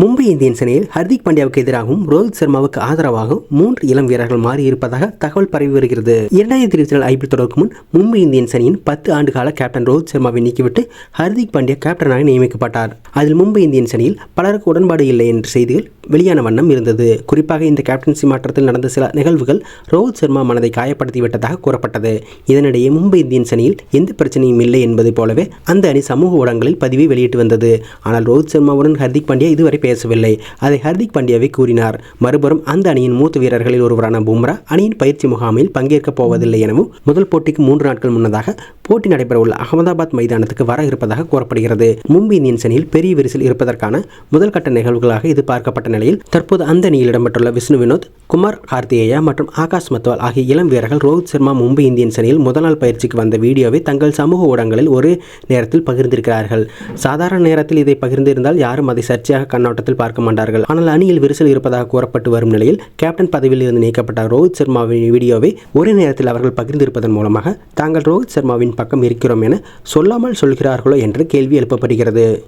Mumbai Indians அணியில் ஹர்திக் பாண்டியாவுக்கு எதிராகவும் ரோஹித் சர்மாவுக்கு ஆதரவாகவும் மூன்று இளம் வீரர்கள் மாறியிருப்பதாக தகவல் பரவி வருகிறது. இரண்டாயிரத்தி இருபத்தி நாலு ஐபிஎல் தொடருக்கு முன் மும்பை இந்தியன்ஸ் அணியின் பத்து ஆண்டு கால கேப்டன் ரோஹித் சர்மாவை நீக்கிவிட்டு ஹர்திக் பாண்டியா கேப்டனாக நியமிக்கப்பட்டார். அதில் மும்பை இந்தியன்ஸ் அணியில் பலருக்கு உடன்பாடு இல்லை என்ற செய்திகள் வெளியான வண்ணம் இருந்தது. குறிப்பாக இந்த கேப்டன்சி மாற்றத்தில் நடந்த சில நிகழ்வுகள் ரோஹித் சர்மா மனதை காயப்படுத்தி விட்டதாக கூறப்பட்டது. இதனிடையே மும்பை இந்தியன்ஸ் அணியில் எந்த பிரச்சனையும் இல்லை என்பதைப் போலவே அந்த அணி சமூக ஊடகங்களில் பதிவை வெளியிட்டு வந்தது. ஆனால் ரோஹித் சர்மாவுடன் ஹர்திக் பாண்டியா இதுவரை பேசவில்லை. அதை ஹர்திக் பாண்டியாவை கூறினார். மறுபுறம் அந்த அணியின் மூத்த வீரர்களில் ஒருவரான பும்ரா அணியின் பயிற்சி முகாமில் பங்கேற்கப் போவதில்லை எனவும் முதல் போட்டிக்கு மூன்று நாட்கள் முன்னதாக போட்டி நடைபெறவுள்ள அகமதாபாத் மைதானத்துக்கு வர இருப்பதாக கூறப்படுகிறது. மும்பை இந்தியன்ஸ் அணியில் பெரிய விரிசல் இருப்பதற்கான முதல் கட்ட நிகழ்வுகளாக இது பார்க்கப்பட்ட நிலையில் தற்போது அந்த அணியில் இடம்பெற்றுள்ள விஷ்ணு வினோத் குமார் கார்த்திகேயா மற்றும் ஆகாஷ் மத்வால் ஆகிய இளம் வீரர்கள் ரோஹித் சர்மா மும்பை இந்தியன்ஸ் அணியில் முதல் நாள் பயிற்சிக்கு வந்த வீடியோவை தங்கள் சமூக ஊடகங்களில் ஒரு நேரத்தில் பகிர்ந்திருக்கிறார்கள். சாதாரண நேரத்தில் இதை பகிர்ந்திருந்தால் யாரும் அதை சர்ச்சையாக கண்ணோட்டத்தில் பார்க்க மாட்டார்கள். ஆனால் அணியில் விரிசல் இருப்பதாக கூறப்பட்டு வரும் நிலையில் கேப்டன் பதவியில் இருந்து நீக்கப்பட்ட ரோஹித் சர்மாவின் வீடியோவை ஒரே நேரத்தில் அவர்கள் பகிர்ந்திருப்பதன் மூலமாக தாங்கள் ரோஹித் சர்மாவின் பக்கம் இருக்கிறோம் என சொல்லாமல் சொல்கிறார்களோ என்று கேள்வி எழுப்பப்படுகிறது.